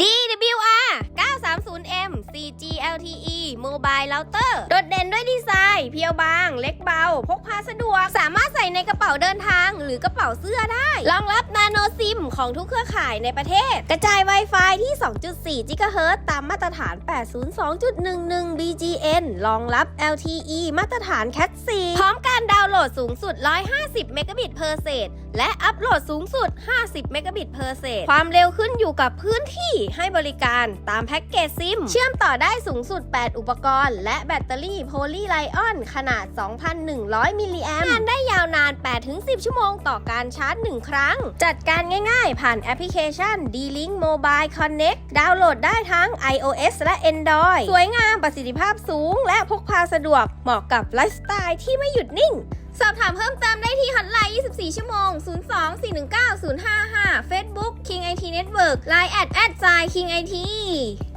DWR 930M 4G LTE Mobile Router โดดเด่นด้วยดีไซน์เพียวบาง เล็กเบา พกพาสะดวก สามารถใส่ในกระเป๋าเดินทาง หรือกระเป๋าเสื้อได้ รองรับนาโนซิมของทุกเครือข่ายในประเทศ กระจาย Wi-Fi ที่ 2.4 GHz ตามมาตรฐาน 802.11 BGA BGN รองรับ LTE มาตรฐาน Cat 4 พร้อมการดาวน์โหลดสูงสุด 150 เมกะบิต per s และอัปโหลดสูงสุด 50 เมกะบิต per s ความเร็วขึ้นอยู่กับพื้นที่ให้บริการตามแพ็กเกจซิม เชื่อมต่อได้สูงสุด 8 อุปกรณ์ และแบตเตอรี่โพลีไลออนขนาด 2,100 มิลลิแอมป์งานได้ยาวนาน 8-10 ชั่วโมงต่อการชาร์จ 1 ครั้ง จัดการง่ายๆ ผ่านแอปพลิเคชัน D-Link Mobile Connect ดาวน์โหลดได้ทั้ง iOS และ Android สวยงามประสิทธิภาพสูงงและพกพาสะดวกเหมาะกับไลฟ์สไตล์ที่ไม่หยุดนิ่ง สอบถามเพิ่มเติมได้ที่ฮอตไลน์ 24 ชั่วโมง 02 419 055 Facebook King IT Network Line at at King IT